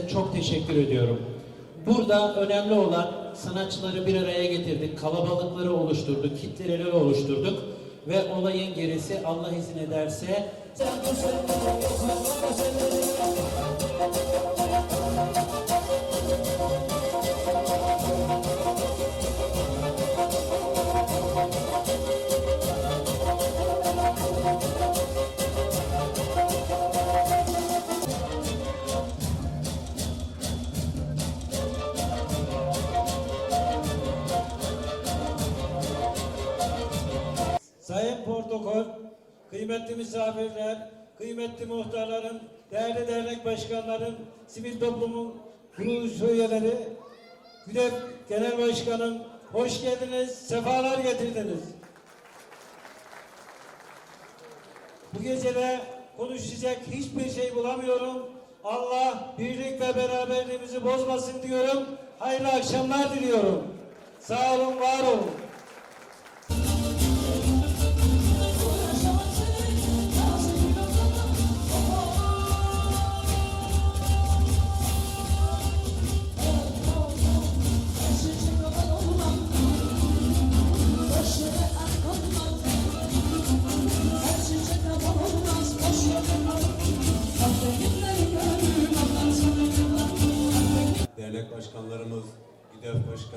Hepinize çok teşekkür ediyorum. Burada önemli olan sanatçıları bir araya getirdik, kalabalıkları oluşturduk, kitleleri oluşturduk ve olayın gerisi Allah izin ederse Protokol, kıymetli misafirler, kıymetli muhtarların, değerli dernek başkanların, sivil toplumun kuruluş üyeleri, GÜDEP Genel Başkanım, hoş geldiniz, sefalar getirdiniz. Bu gecede konuşacak hiçbir şey bulamıyorum. Allah birlik ve beraberliğimizi bozmasın diyorum. Hayırlı akşamlar diliyorum. Sağ olun, var olun.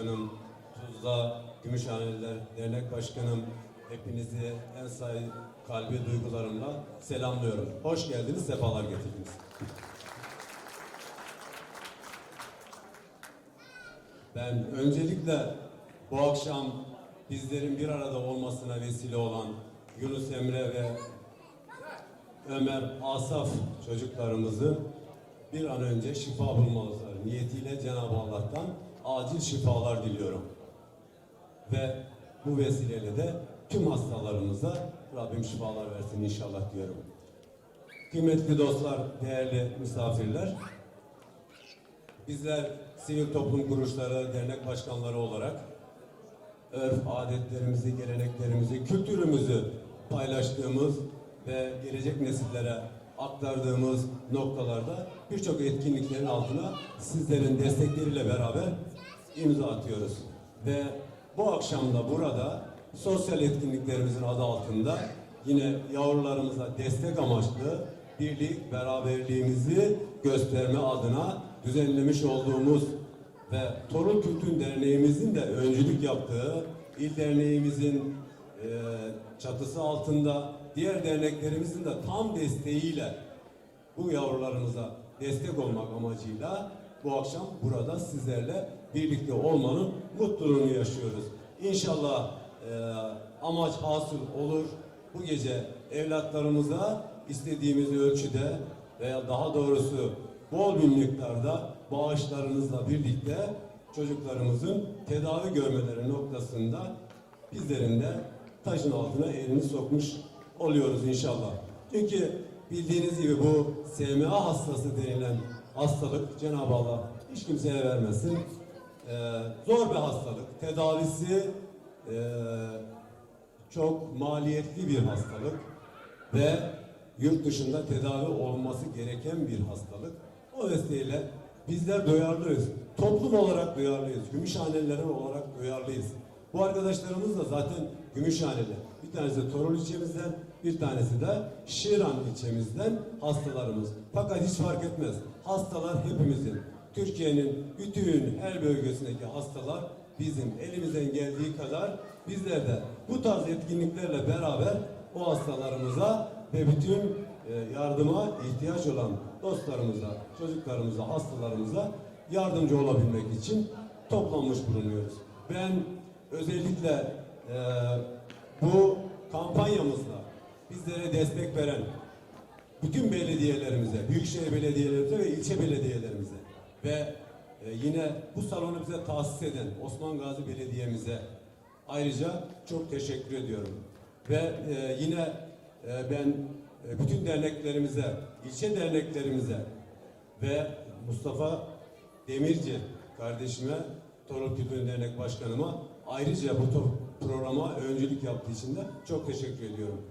Başkanım, Tuzla Gümüşhaneliler Dernek Başkanım, hepinizi en say kalbi duygularımla selamlıyorum. Hoş geldiniz, sefalar getirdiniz. Ben öncelikle bu akşam bizlerin bir arada olmasına vesile olan Yunus Emre ve Ömer Asaf çocuklarımızı bir an önce şifa bulmaları niyetiyle Cenab-ı Allah'tan acil şifalar diliyorum. Ve bu vesileyle de tüm hastalarımıza Rabbim şifalar versin inşallah diyorum. Kıymetli dostlar, değerli misafirler, bizler sivil toplum kuruluşları, dernek başkanları olarak örf, adetlerimizi, geleneklerimizi, kültürümüzü paylaştığımız ve gelecek nesillere aktardığımız noktalarda birçok etkinliklerin altına sizlerin destekleriyle beraber imza atıyoruz. Ve bu akşam da burada sosyal etkinliklerimizin adı altında yine yavrularımıza destek amaçlı birlik, beraberliğimizi gösterme adına düzenlemiş olduğumuz ve Torun Kültür Derneğimizin de öncülük yaptığı il derneğimizin e, çatısı altında diğer derneklerimizin de tam desteğiyle bu yavrularımıza destek olmak amacıyla bu akşam burada sizlerle birlikte olmanın mutluluğunu yaşıyoruz. İnşallah e, amaç hasıl olur. Bu gece evlatlarımıza istediğimiz ölçüde veya daha doğrusu bol bir miktarda bağışlarınızla birlikte çocuklarımızın tedavi görmeleri noktasında bizlerin de taşın altına elini sokmuş oluyoruz inşallah. Çünkü bildiğiniz gibi bu SMA hastası denilen hastalık Cenab-ı Allah hiç kimseye vermesin. Ee, zor bir hastalık. Tedavisi ee, çok maliyetli bir hastalık ve yurt dışında tedavi olması gereken bir hastalık. O vesileyle bizler duyarlıyız. Toplum olarak duyarlıyız. Gümüşhaneliler olarak duyarlıyız. Bu arkadaşlarımız da zaten Gümüşhaneli. Bir tanesi Torul ilçemizden, bir tanesi de Şiran ilçemizden hastalarımız. Fakat hiç fark etmez. Hastalar hepimizin. Türkiye'nin bütün her bölgesindeki hastalar bizim elimizden geldiği kadar bizler de bu tarz etkinliklerle beraber o hastalarımıza ve bütün e, yardıma ihtiyaç olan dostlarımıza, çocuklarımıza, hastalarımıza yardımcı olabilmek için toplanmış bulunuyoruz. Ben özellikle e, bu kampanyamızla bizlere destek veren bütün belediyelerimize, büyükşehir belediyelerimize ve ilçe belediyelerimize ve e, yine bu salonu bize tahsis eden Osman Gazi Belediye'mize ayrıca çok teşekkür ediyorum. Ve e, yine e, ben e, bütün derneklerimize, ilçe derneklerimize ve Mustafa Demirci kardeşime, Torun Kültür Dernek Başkanıma ayrıca bu programa öncülük yaptığı için de çok teşekkür ediyorum.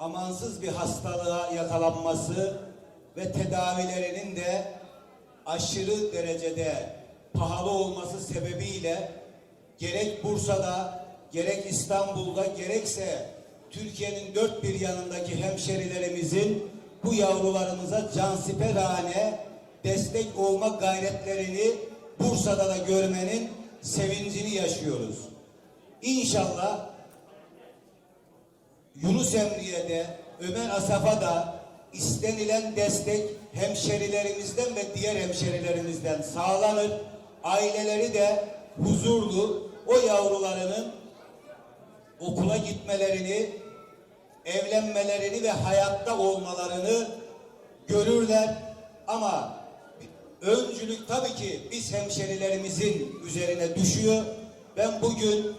Amansız bir hastalığa yakalanması ve tedavilerinin de aşırı derecede pahalı olması sebebiyle gerek Bursa'da, gerek İstanbul'da, gerekse Türkiye'nin dört bir yanındaki hemşerilerimizin bu yavrularımıza cansiperhane destek olma gayretlerini Bursa'da da görmenin sevincini yaşıyoruz. İnşallah Yunus Emre'ye Ömer Asaf'a da istenilen destek hemşerilerimizden ve diğer hemşerilerimizden sağlanır. Aileleri de huzurlu o yavrularının okula gitmelerini, evlenmelerini ve hayatta olmalarını görürler. Ama öncülük tabii ki biz hemşerilerimizin üzerine düşüyor. Ben bugün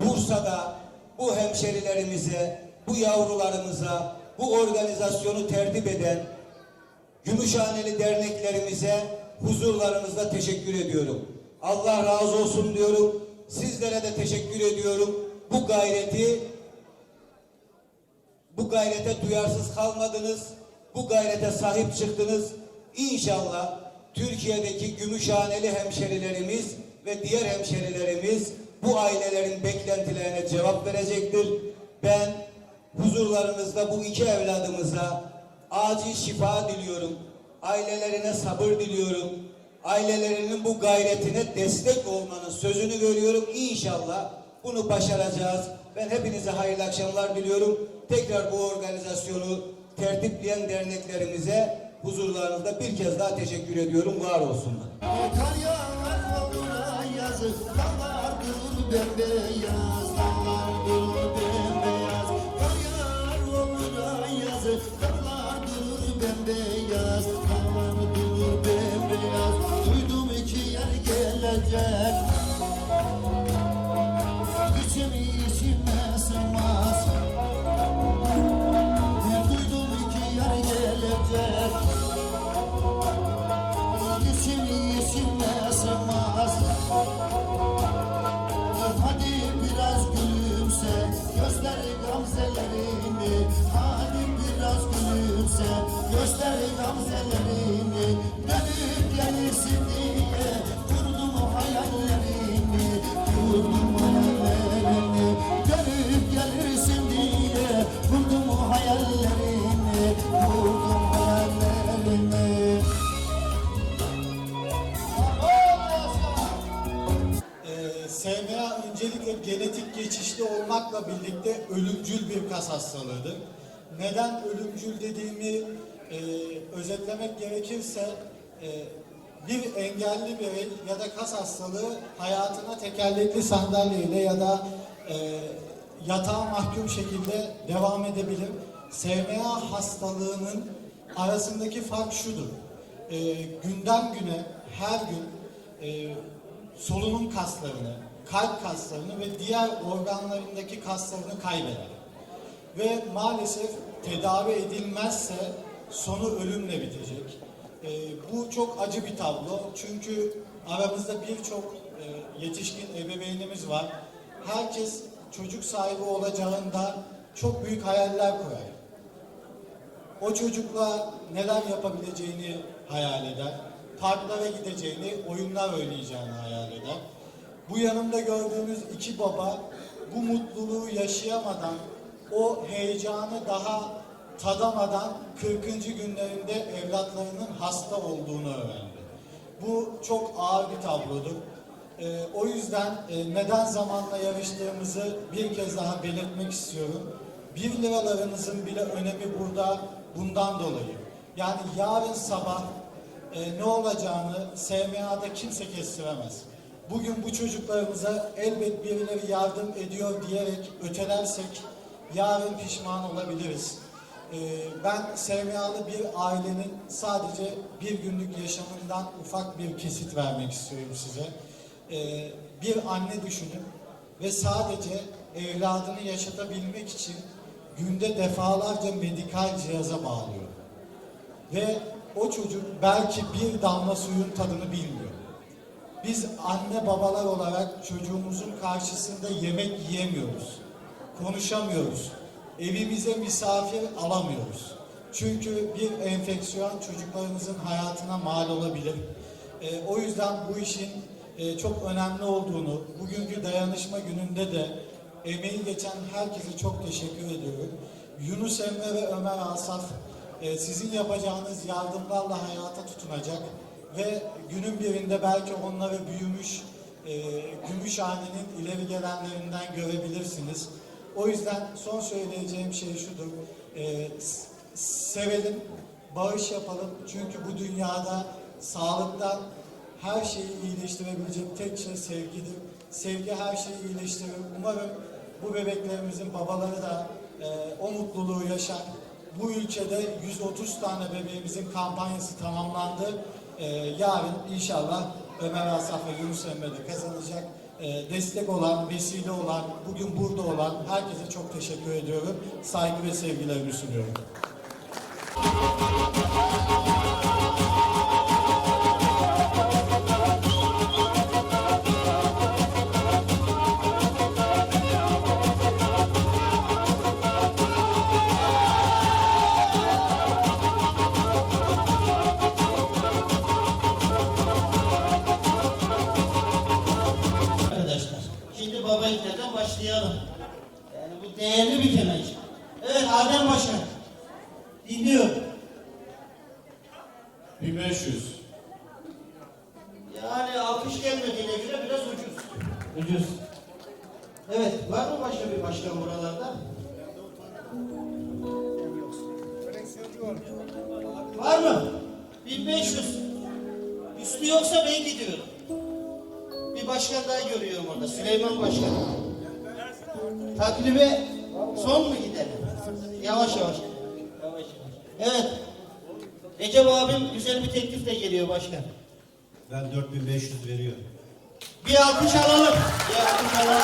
Bursa'da bu hemşerilerimize, bu yavrularımıza, bu organizasyonu tertip eden Gümüşhaneli derneklerimize huzurlarınızda teşekkür ediyorum. Allah razı olsun diyorum. Sizlere de teşekkür ediyorum. Bu gayreti bu gayrete duyarsız kalmadınız. Bu gayrete sahip çıktınız. İnşallah Türkiye'deki Gümüşhaneli hemşerilerimiz ve diğer hemşerilerimiz bu ailelerin beklentilerine cevap verecektir. Ben huzurlarınızda bu iki evladımıza acil şifa diliyorum. Ailelerine sabır diliyorum. Ailelerinin bu gayretine destek olmanın sözünü veriyorum. İnşallah bunu başaracağız. Ben hepinize hayırlı akşamlar diliyorum. Tekrar bu organizasyonu tertipleyen derneklerimize huzurlarınızda bir kez daha teşekkür ediyorum. Var olsunlar. Kar yağar yazık Dağlar bembeyaz olmakla birlikte ölümcül bir kas hastalığıdır. Neden ölümcül dediğimi e, özetlemek gerekirse e, bir engelli birey ya da kas hastalığı hayatına tekerlekli sandalyeyle ya da e, yatağa mahkum şekilde devam edebilir. SMA hastalığının arasındaki fark şudur. E, günden güne her gün e, solunum kaslarını, kalp kaslarını ve diğer organlarındaki kaslarını kaybeder. Ve maalesef tedavi edilmezse sonu ölümle bitecek. Ee, bu çok acı bir tablo çünkü aramızda birçok e, yetişkin ebeveynimiz var. Herkes çocuk sahibi olacağında çok büyük hayaller kurar o çocukla neler yapabileceğini hayal eder. Parklara gideceğini, oyunlar oynayacağını hayal eder. Bu yanımda gördüğünüz iki baba bu mutluluğu yaşayamadan, o heyecanı daha tadamadan 40. günlerinde evlatlarının hasta olduğunu öğrendi. Bu çok ağır bir tablodur. Ee, o yüzden e, neden zamanla yarıştığımızı bir kez daha belirtmek istiyorum. Bir liralarınızın bile önemi burada bundan dolayı. Yani yarın sabah e, ne olacağını SMA'da kimse kestiremez. Bugün bu çocuklarımıza elbet birileri yardım ediyor diyerek ötelersek yarın pişman olabiliriz. Ee, ben SMA'lı bir ailenin sadece bir günlük yaşamından ufak bir kesit vermek istiyorum size. Ee, bir anne düşünün ve sadece evladını yaşatabilmek için günde defalarca medikal cihaza bağlıyor. Ve o çocuk belki bir damla suyun tadını bilmiyor. Biz anne babalar olarak çocuğumuzun karşısında yemek yiyemiyoruz. Konuşamıyoruz. Evimize misafir alamıyoruz. Çünkü bir enfeksiyon çocuklarımızın hayatına mal olabilir. Ee, o yüzden bu işin e, çok önemli olduğunu, bugünkü dayanışma gününde de emeği geçen herkese çok teşekkür ediyorum. Yunus Emre ve Ömer Asaf e, sizin yapacağınız yardımlarla hayata tutunacak ve günün birinde belki onları büyümüş e, Gümüşhane'nin ileri gelenlerinden görebilirsiniz. O yüzden son söyleyeceğim şey şudur. E, sevelim, bağış yapalım. Çünkü bu dünyada sağlıktan her şeyi iyileştirebilecek tek şey sevgidir. Sevgi her şeyi iyileştirir. Umarım bu bebeklerimizin babaları da e, o mutluluğu yaşar. Bu ülkede 130 tane bebeğimizin kampanyası tamamlandı. E, yarın inşallah Ömer Asaf ve Yunus Emre de kazanacak. E, destek olan, vesile olan, bugün burada olan herkese çok teşekkür ediyorum. Saygı ve sevgilerimi sunuyorum. Başkan. Takribe son mu gidelim? Yavaş yavaş. Yavaş yavaş. Evet. Recep abim güzel bir teklifle geliyor başkan. Ben 4500 veriyorum. Bir alkış alalım. Bir alkış alalım.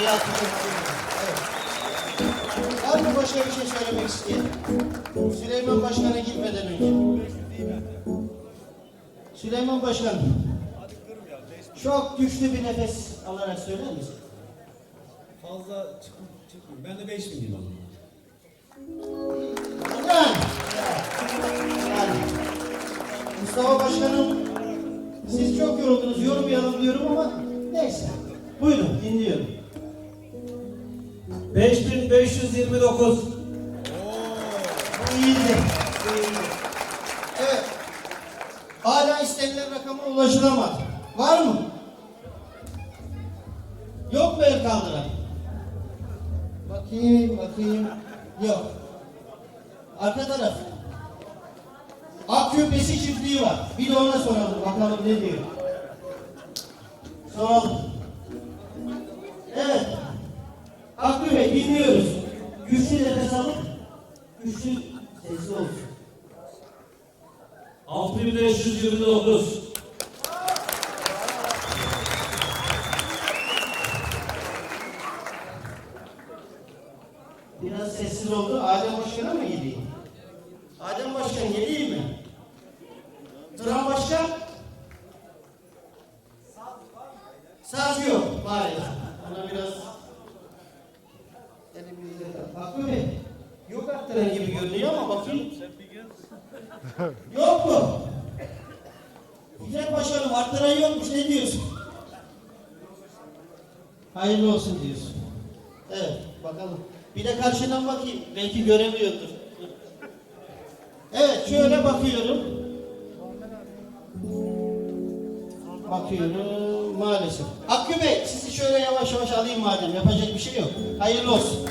Bir alkış alalım. Evet. Var mı başka bir şey söylemek isteyen? Süleyman Başkan'a gitmeden önce. Süleyman Başkan. Çok güçlü bir nefes alarak söyler misin? Fazla çıkmıyor. Ben de 5000 diyeyim ama. Yani. Yani. Mustafa Başkanım siz çok yoruldunuz. Yormayalım diyorum ama neyse. Buyurun dinliyorum. 5529 Bu iyiydi. Bu iyiydi. Evet. Hala istenilen rakama ulaşılamadı. Var mı? Yok mu el kaldıran? Bakayım, bakayım. Yok. Arka taraf. Ak köpesi çiftliği var. Bir de ona soralım. Bakalım ne diyor. Soralım. Evet. Hakkı Bey dinliyoruz. Güçlü nefes alıp güçlü sesli olsun. 6529 Başkan'a mı gideyim? Adem Başkan geleyim mi? Turan Başkan? Saz yok maalesef. Ona biraz... Hakkı Bey, yok arttıran gibi görünüyor ama bakayım. Yok mu? Güzel başkanım arttıran yokmuş ne diyorsun? Hayırlı olsun diyorsun. Evet bakalım. Bir de karşıdan bakayım. Belki göremiyordur. Evet şöyle bakıyorum. Bakıyorum maalesef. Hakkı Bey sizi şöyle yavaş yavaş alayım madem. Yapacak bir şey yok. Hayırlı olsun.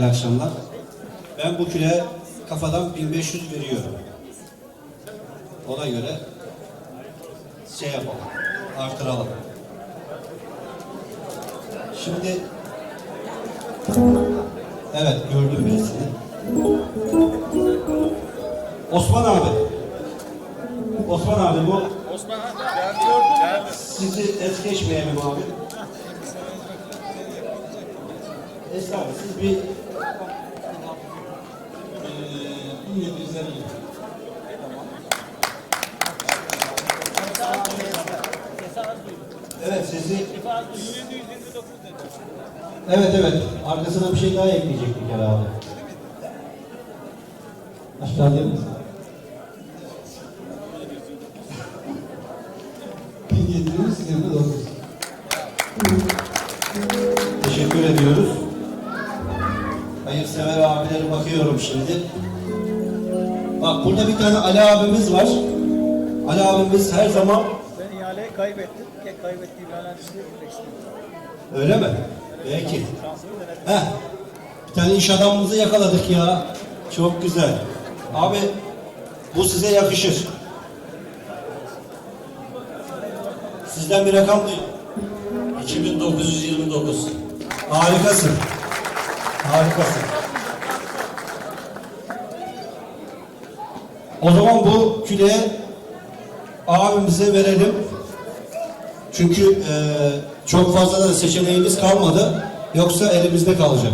Hayırlı akşamlar. Ben bu küle kafadan 1500 veriyorum. Ona göre şey yapalım, artıralım. Şimdi evet gördüm birisini. Osman abi. Osman abi bu sizi es geçmeyelim abi. Esra abi siz bir eee 1750 Evet sizi Evet evet arkasına bir şey daha ekleyecektik herhalde. Aşağı değil mi? 1729 Teşekkür ediyoruz. Hayırsever abilere bakıyorum şimdi. Burada bir tane Ali abimiz var. Ali abimiz her zaman Ben ihaleyi kaybettim. Tek kaybettiğim istiyorum. öyle mi? Denedim. Heh. Bir tane iş adamımızı yakaladık ya. Çok güzel. Abi bu size yakışır. Sizden bir rakam duyun. 2929. Harikasın. Harikasın. O zaman bu küleye abimize verelim. Çünkü eee, çok fazla da seçeneğimiz kalmadı. Yoksa elimizde kalacak.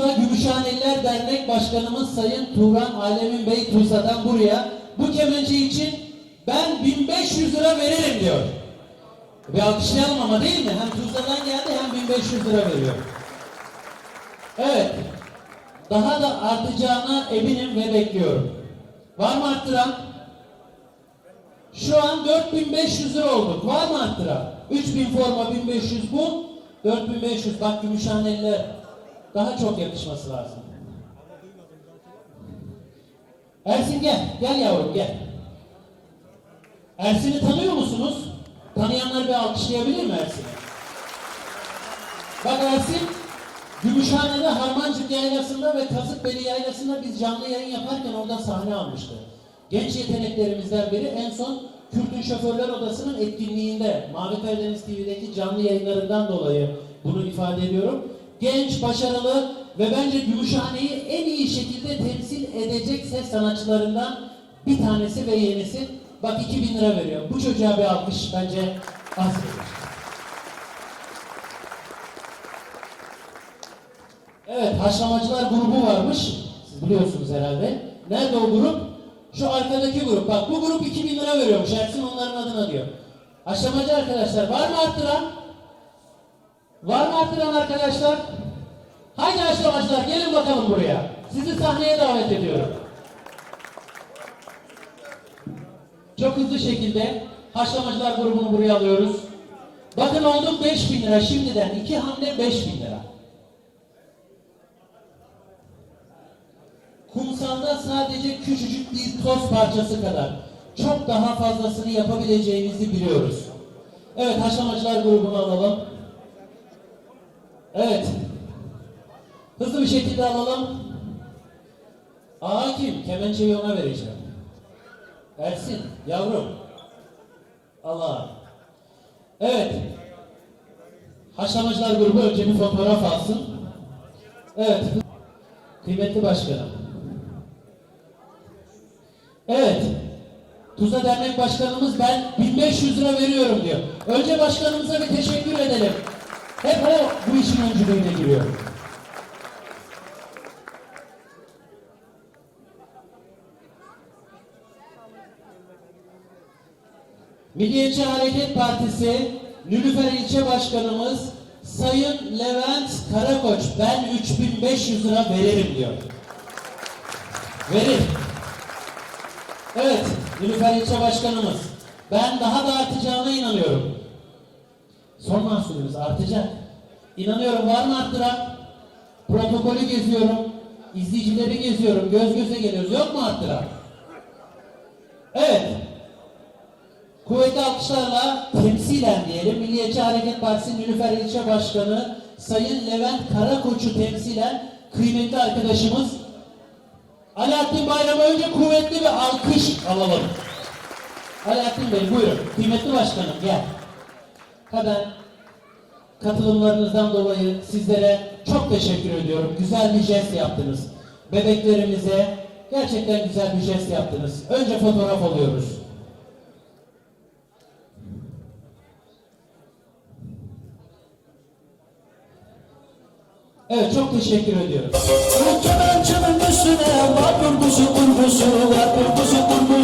Tuzla Gümüşhaneliler Dernek Başkanımız Sayın Turan Alemin Bey Tuzla'dan buraya bu kemençe için ben 1500 lira veririm diyor. Bir alkışlayalım ama değil mi? Hem Tuzla'dan geldi hem 1500 lira veriyor. Evet. Daha da artacağına eminim ve bekliyorum. Var mı arttıran? Şu an 4500 lira olduk. Var mı arttıran? 3000 forma 1500 bu. 4500 bak Gümüşhaneliler daha çok yakışması lazım. Ersin gel. Gel yavrum gel. Ersin'i tanıyor musunuz? Tanıyanlar bir alkışlayabilir mi Ersin'i? Bak Ersin, Gümüşhane'de Harmancık Yaylası'nda ve Kazıkbeli Yaylası'nda biz canlı yayın yaparken orada sahne almıştı. Genç yeteneklerimizden biri en son Kürtün Şoförler Odası'nın etkinliğinde Mavi Karadeniz TV'deki canlı yayınlarından dolayı bunu ifade ediyorum. Genç, başarılı ve bence Gümüşhane'yi en iyi şekilde temsil edecek ses sanatçılarından bir tanesi ve yenisi. Bak 2000 lira veriyor. Bu çocuğa bir alkış bence az. Evet, haşlamacılar grubu varmış. Siz biliyorsunuz herhalde. Nerede o grup? Şu arkadaki grup. Bak bu grup 2000 lira veriyormuş. Ersin onların adına diyor. Haşlamacı arkadaşlar var mı arttıran? Var mı arttıran arkadaşlar? Haydi haşlamacılar gelin bakalım buraya. Sizi sahneye davet ediyorum. Çok hızlı şekilde haşlamacılar grubunu buraya alıyoruz. Bakın olduk 5000 lira şimdiden. iki hamle 5000 lira. Kumsalda sadece küçücük bir toz parçası kadar çok daha fazlasını yapabileceğimizi biliyoruz. Evet haşlamacılar grubunu alalım. Evet. Hızlı bir şekilde alalım. Aa kim? Kemençeyi ona vereceğim. Ersin, yavrum. Allah. Evet. Haşlamacılar grubu önce bir fotoğraf alsın. Evet. Kıymetli başkanım. Evet. Tuzla Dernek Başkanımız ben 1500 lira veriyorum diyor. Önce başkanımıza bir teşekkür edelim. Hep o bu işin öncülüğüne giriyor. Milliyetçi Hareket Partisi Nülüfer İlçe Başkanımız Sayın Levent Karakoç ben 3500 lira veririm diyor. Verir. Evet, Nilüfer İlçe Başkanımız. Ben daha da artacağına inanıyorum. Son mahsulümüz artacak. İnanıyorum var mı arttıran? Protokolü geziyorum. izleyicileri geziyorum. Göz göze geliyoruz. Yok mu arttıran? Evet. Kuvvetli alkışlarla temsilen diyelim Milliyetçi Hareket Partisi Nilüfer İlçe Başkanı Sayın Levent Karakoç'u temsilen kıymetli arkadaşımız Alaaddin Bayram'a önce kuvvetli bir alkış alalım. Alaaddin Bey buyurun. Kıymetli başkanım gel. Hemen katılımlarınızdan dolayı sizlere çok teşekkür ediyorum. Güzel bir jest yaptınız. Bebeklerimize gerçekten güzel bir jest yaptınız. Önce fotoğraf alıyoruz. Evet çok teşekkür ediyorum. Kemençemin üstüne var kurgusu kurgusu var kurgusu kurgusu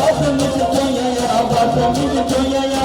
Vardım bir Konya'ya, vardım bir Konya'ya